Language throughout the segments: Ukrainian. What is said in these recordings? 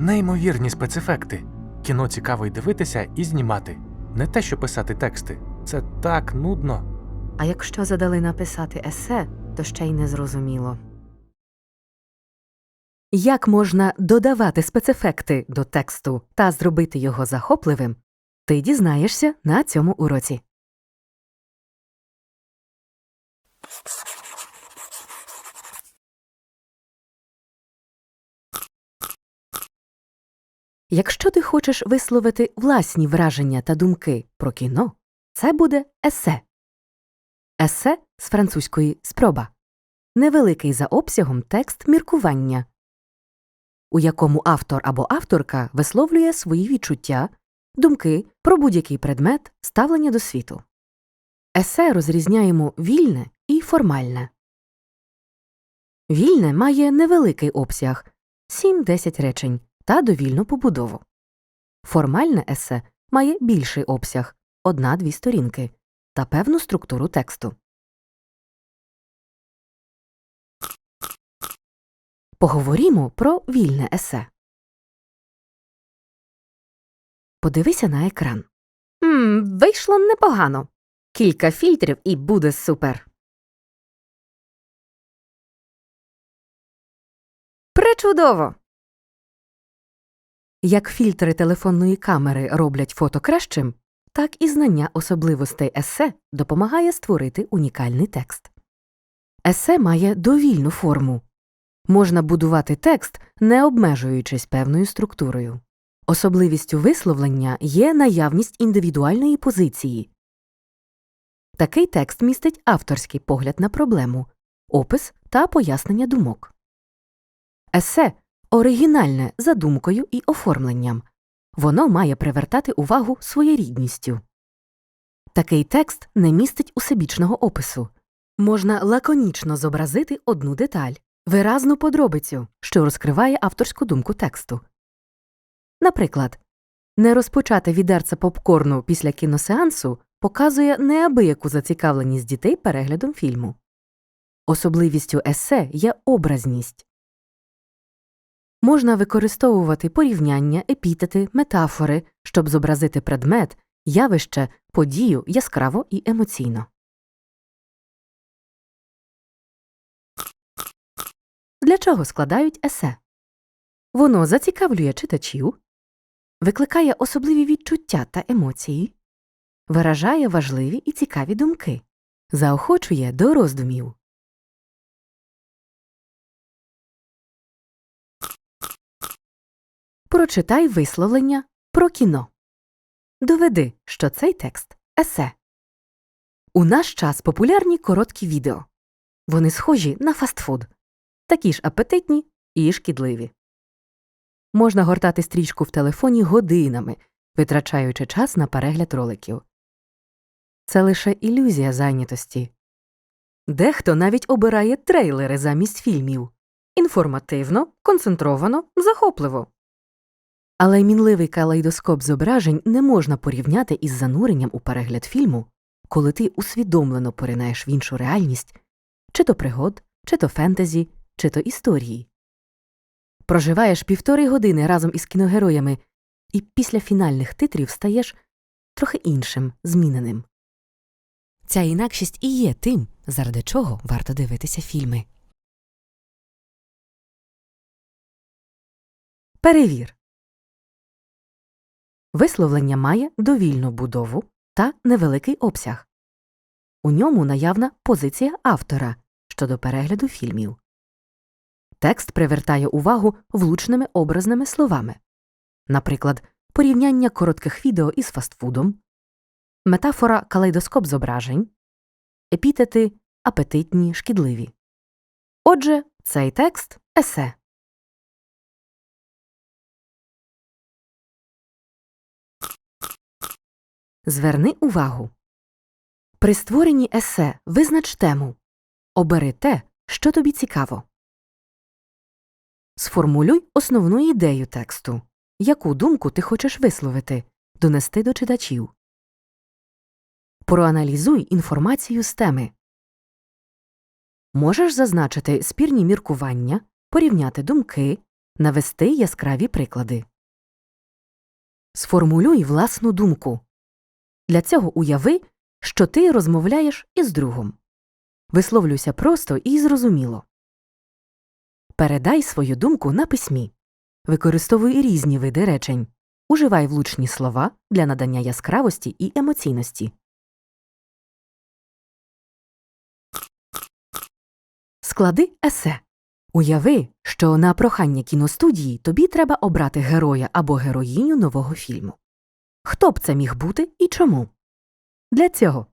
Неймовірні спецефекти. Кіно цікаво й дивитися і знімати. Не те, що писати тексти. Це так нудно. А якщо задали написати есе, то ще й не зрозуміло. Як можна додавати спецефекти до тексту та зробити його захопливим, ти дізнаєшся на цьому уроці. Якщо ти хочеш висловити власні враження та думки про кіно, це буде есе. Есе з французької спроба невеликий за обсягом текст міркування, у якому автор або авторка висловлює свої відчуття, думки про будь-який предмет, ставлення до світу. Есе розрізняємо вільне і формальне. Вільне має невеликий обсяг 7-10 речень та довільну побудову. Формальне есе має більший обсяг 1-2 сторінки та певну структуру тексту. Поговоримо про вільне есе. Подивися на екран. Мм, вийшло непогано. Кілька фільтрів і буде супер. Пречудово. Як фільтри телефонної камери роблять фото кращим, так і знання особливостей есе допомагає створити унікальний текст. Есе має довільну форму. Можна будувати текст, не обмежуючись певною структурою. Особливістю висловлення є наявність індивідуальної позиції. Такий текст містить авторський погляд на проблему, опис та пояснення думок. Есе оригінальне за думкою і оформленням. Воно має привертати увагу своєрідністю. Такий текст не містить усебічного опису. Можна лаконічно зобразити одну деталь, виразну подробицю, що розкриває авторську думку тексту. Наприклад, не розпочати відерце попкорну після кіносеансу показує неабияку зацікавленість дітей переглядом фільму. Особливістю есе є образність. Можна використовувати порівняння, епітети, метафори, щоб зобразити предмет, явище, подію яскраво і емоційно. Для чого складають есе? Воно зацікавлює читачів, викликає особливі відчуття та емоції, виражає важливі і цікаві думки, заохочує до роздумів. Прочитай висловлення про кіно. Доведи, що цей текст есе. У наш час популярні короткі відео. Вони схожі на фастфуд, такі ж апетитні і шкідливі. Можна гортати стрічку в телефоні годинами, витрачаючи час на перегляд роликів. Це лише ілюзія зайнятості. Дехто навіть обирає трейлери замість фільмів інформативно, концентровано, захопливо. Але мінливий калейдоскоп зображень не можна порівняти із зануренням у перегляд фільму, коли ти усвідомлено поринаєш в іншу реальність чи то пригод, чи то фентезі, чи то історії. Проживаєш півтори години разом із кіногероями, і після фінальних титрів стаєш трохи іншим, зміненим. Ця інакшість і є тим, заради чого варто дивитися фільми. Перевір. Висловлення має довільну будову та невеликий обсяг. У ньому наявна позиція автора щодо перегляду фільмів. Текст привертає увагу влучними образними словами, наприклад, порівняння коротких відео із фастфудом, метафора калейдоскоп зображень, епітети апетитні, шкідливі. Отже, цей текст есе. Зверни увагу. При створенні есе визнач тему. Обери те, що тобі цікаво. Сформулюй основну ідею тексту. Яку думку ти хочеш висловити, донести до читачів. Проаналізуй інформацію з теми. Можеш зазначити спірні міркування, порівняти думки, Навести яскраві приклади. Сформулюй власну думку. Для цього уяви, що ти розмовляєш із другом. Висловлюйся просто і зрозуміло. Передай свою думку на письмі. Використовуй різні види речень. Уживай влучні слова для надання яскравості і емоційності. Склади есе. Уяви, що на прохання кіностудії тобі треба обрати героя або героїню нового фільму. Хто б це міг бути і чому? Для цього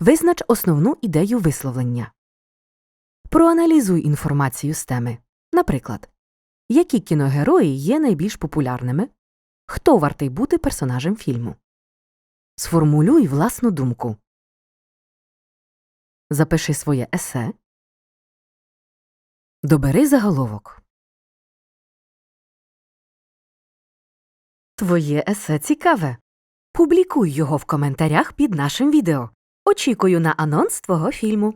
визнач основну ідею висловлення. Проаналізуй інформацію з теми. Наприклад, які кіногерої є найбільш популярними, хто вартий бути персонажем фільму. Сформулюй власну думку. Запиши своє есе. Добери заголовок. Твоє есе цікаве. Публікуй його в коментарях під нашим відео. Очікую на анонс твого фільму.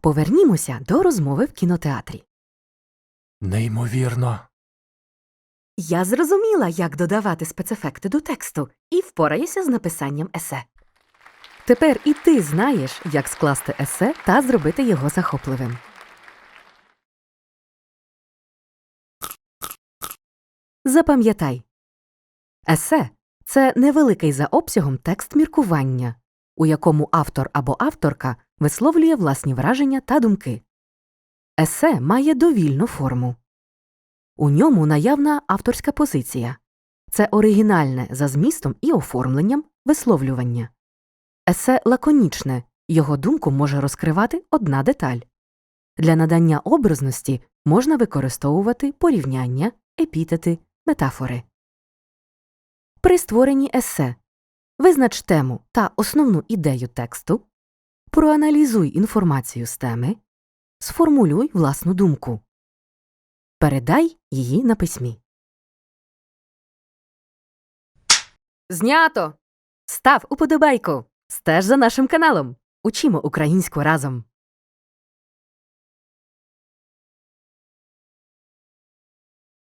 Повернімося до розмови в кінотеатрі. Неймовірно. Я зрозуміла, як додавати спецефекти до тексту, і впораюся з написанням есе. Тепер і ти знаєш, як скласти есе та зробити його захопливим. Запам'ятай есе це невеликий за обсягом текст міркування, у якому автор або авторка висловлює власні враження та думки. Есе має довільну форму. У ньому наявна авторська позиція. Це оригінальне за змістом і оформленням висловлювання. Есе лаконічне, його думку може розкривати одна деталь. Для надання образності можна використовувати порівняння, епітети, метафори. При створенні есе визнач тему та основну ідею тексту, проаналізуй інформацію з теми, сформулюй власну думку. Передай її на письмі. Знято. Став уподобайку. Стеж за нашим каналом. Учімо українську разом.